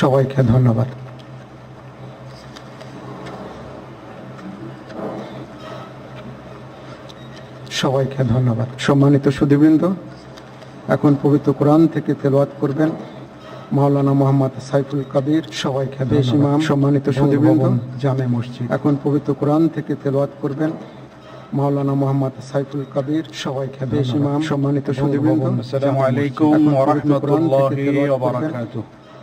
সবাইকে ধন্যবাদ। সবাইকে ধন্যবাদ। সম্মানিত সুদীবৃন্দ এখন পবিত্র কোরআন থেকে তেলবাদ করবেন মাওলানা মোহাম্মদ সাইফুল কবির সবাইকে বেশ ইমাম সম্মানিত সুদীবৃন্দ জামে মসজিদ। এখন পবিত্র কোরআন থেকে তেলবাদ করবেন মাওলানা মোহাম্মদ সাইফুল কবির সবাইকে বেশ ইমাম সম্মানিত সুদীবৃন্দ আসসালামু আলাইকুম ওয়া রাহমাতুল্লাহি ওয়া বারাকাতুহু।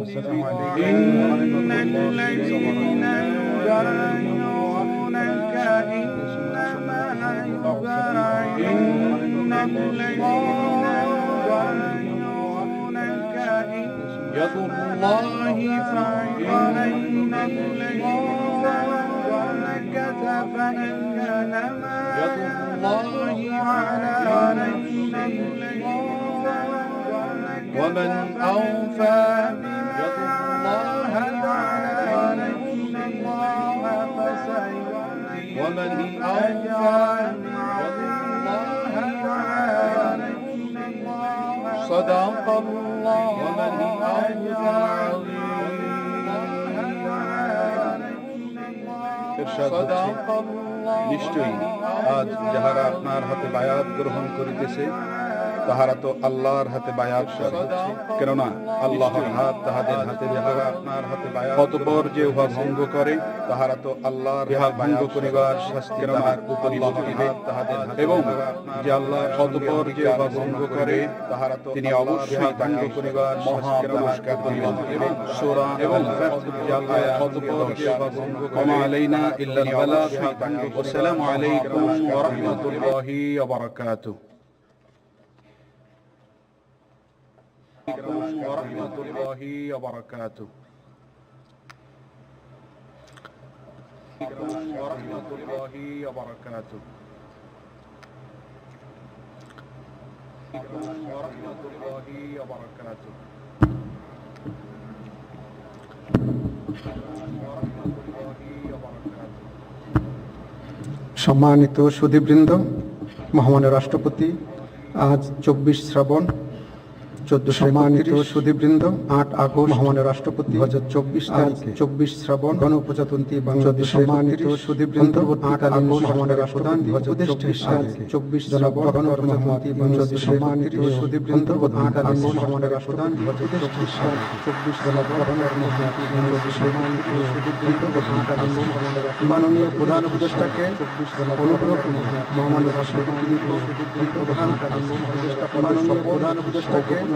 إن الذين يبايعونك إنما يبايعون الذين يبايعونك يد الله أيديهم ونكث فإنما يد الله على ومن أوفى الله على الله فسيؤتي ومن أوفى بيد الله على صدق الله ومن ইরশাদ হচ্ছে, নিশ্চয়ই আজ যাহারা আপনার হাতে বায়াত গ্রহণ করিতেছে তাহারা তো আল্লাহর হাতে বায়াত করে। কেননা আল্লাহর হাত তাহাদের হাতে আপনার হাতে বায়াত অতপর যে উহা ভঙ্গ করে তাহারা তো আল্লাহর ইহা ভঙ্গ করিবার শাস্তি তাহার উপর তাহাদের এবং যে আল্লাহ অতপর যে উহা ভঙ্গ করে তাহারা তো তিনি অবশ্যই ভঙ্গ করিবার মহা পুরস্কার দিবেন এবং সূরা এবং যে আল্লাহ অতপর যে উহা ভঙ্গ করে আলাইনা ইল্লাল বালাগ আসসালামু আলাইকুম ওয়া রাহমাতুল্লাহি ওয়া বারাকাতুহু। عليكم ورحمة الله وبركاته عليكم ورحمة الله وبركاته عليكم ورحمة الله وبركاته عليكم ورحمة الله وبركاته সম্মানিত সুদীবৃন্দ মহামান্য রাষ্ট্রপতি আজ চব্বিশ শ্রাবণ চোদ্দ সম্মানিত সুদীবৃন্দ আট আগস্ট মহামান্য রাষ্ট্রপতি দু হাজার চব্বিশ তারিখে চব্বিশ শ্রাবণ গণপ্রজাতন্ত্রী বাংলাদেশ সম্মানিত সুদীবৃন্দ আট আগস্ট মহামান্য রাষ্ট্রপ্রধান দু হাজার চব্বিশ তারিখে চব্বিশ শ্রাবণ গণপ্রজাতন্ত্রী বাংলাদেশ সম্মানিত সুদীবৃন্দ আট আগস্ট মহামান্য রাষ্ট্রপ্রধান দু হাজার চব্বিশ তারিখে চব্বিশ শ্রাবণ গণপ্রজাতন্ত্রী বাংলাদেশ সম্মানিত সুদীবৃন্দ আট আগস্ট মহামান্য মাননীয় প্রধান উপদেষ্টাকে চব্বিশ অনুগ্রহ মহামান্য রাষ্ট্রপতি প্রধান উপদেষ্টা প্রধান উপদেষ্টাকে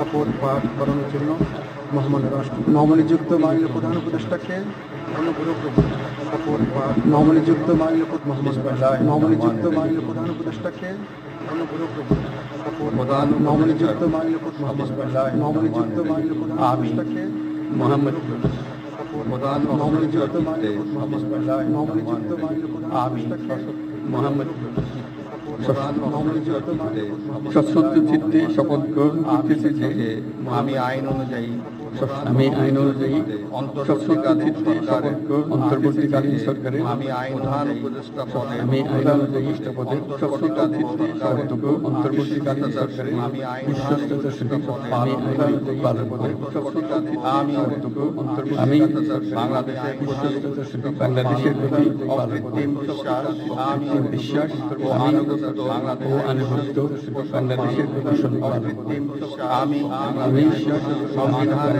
শপথ পাঠ করানোর জন্য মহামান্য রাষ্ট্র নবনিযুক্ত মাননীয় প্রধান উপদেষ্টাকে নবনিযুক্ত মাননীয় মোহাম্মদ নবনিযুক্ত মাননীয় প্রধান উপদেষ্টাকে নবনিযুক্ত মাননীয় মোহাম্মদ নবনিযুক্ত মাননীয় প্রধান উপদেষ্টাকে মোহাম্মদ প্রধান নবনিযুক্ত মাননীয় মোহাম্মদ নবনিযুক্ত মাননীয় প্রধান উপদেষ্টাকে মোহাম্মদ সশ্রদ্ধ চিত্তে শপথ গ্রহণ করতেছি যে আমি আইন অনুযায়ী আমি আইন অনুযায়ী চিত্তে অন্তর্বর্তীকালীন সরকারের আমি আইন প্রধান উপদেষ্টা পদে আমি আইন অনুযায়ী পদে চিত্তে অন্তর্বর্তীকালীন সরকারের আমি আইন অনুযায়ী পালন করে আমি আমি বাংলাদেশের প্রতি বিশ্বাস আমি বিশ্বাস ও আনুগত্য বাংলাদেশের প্রতি আমি আমি সংবিধানের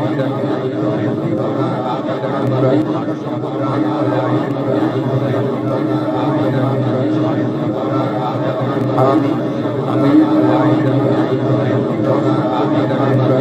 সমর্থন ও আমি ও নিরাপত্তা নিরাপত্তা বিধান রক্ষণ আমি আমি আমি নিরাপত্তা নিরাপত্তা বিধান আমি আমরা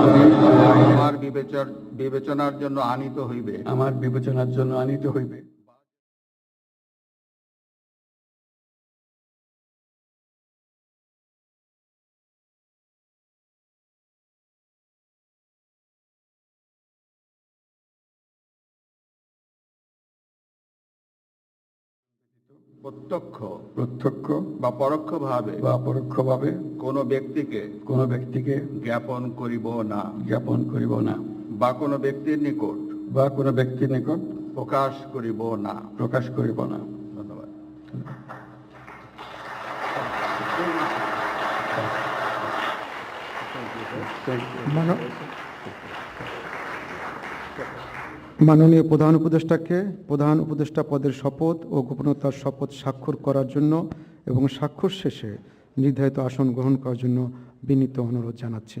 আমি আমি আমার বিবেচন বিবেচনার জন্য আনিত হইবে। আমার বিবেচনার জন্য আনিত হইবে। প্রত্যক্ষ প্রত্যক্ষ বা পরোক্ষভাবে বা পরোক্ষভাবে কোনো ব্যক্তিকে কোনো ব্যক্তিকে জ্ঞাপন করিব না। জ্ঞাপন করিব না। বা কোনো ব্যক্তির নিকট বা কোনো ব্যক্তির নিকট প্রকাশ করিব না। প্রকাশ করিব না। ধন্যবাদ। মাননীয় প্রধান উপদেষ্টাকে প্রধান উপদেষ্টা পদের শপথ ও গোপনতার শপথ স্বাক্ষর করার জন্য এবং স্বাক্ষর শেষে নির্ধারিত আসন গ্রহণ করার জন্য বিনীত অনুরোধ জানাচ্ছি।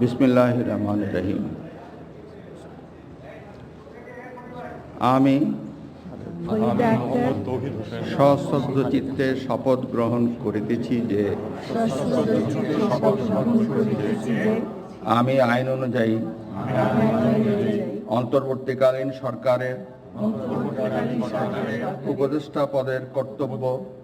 বিসমিল্লাহ রহমান রহিম আমি সশ্রদ্ধ চিত্তে শপথ গ্রহণ করিতেছি যে, আমি আইন অনুযায়ী অন্তর্বর্তীকালীন সরকারের উপদেষ্টা পদের কর্তব্য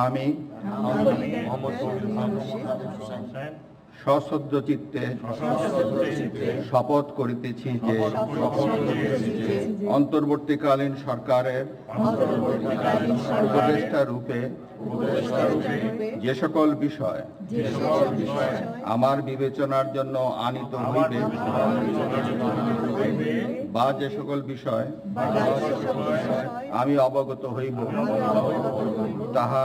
আমি সশ্রদ্ধ চিত্তে শপথ করিতেছি যে অন্তর্বর্তীকালীন সরকারের উপদেষ্টা রূপে যে সকল বিষয় আমার বিবেচনার জন্য আনিত হইবে বা যে সকল বিষয় আমি অবগত হইব, তাহা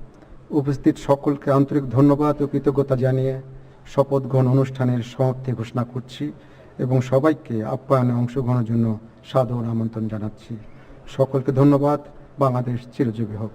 উপস্থিত সকলকে আন্তরিক ধন্যবাদ ও কৃতজ্ঞতা জানিয়ে শপথ গ্রহণ অনুষ্ঠানের সমাপ্তি ঘোষণা করছি এবং সবাইকে আপ্যায়নে অংশগ্রহণের জন্য সাদর আমন্ত্রণ জানাচ্ছি। সকলকে ধন্যবাদ। বাংলাদেশ চিরজীবী হোক।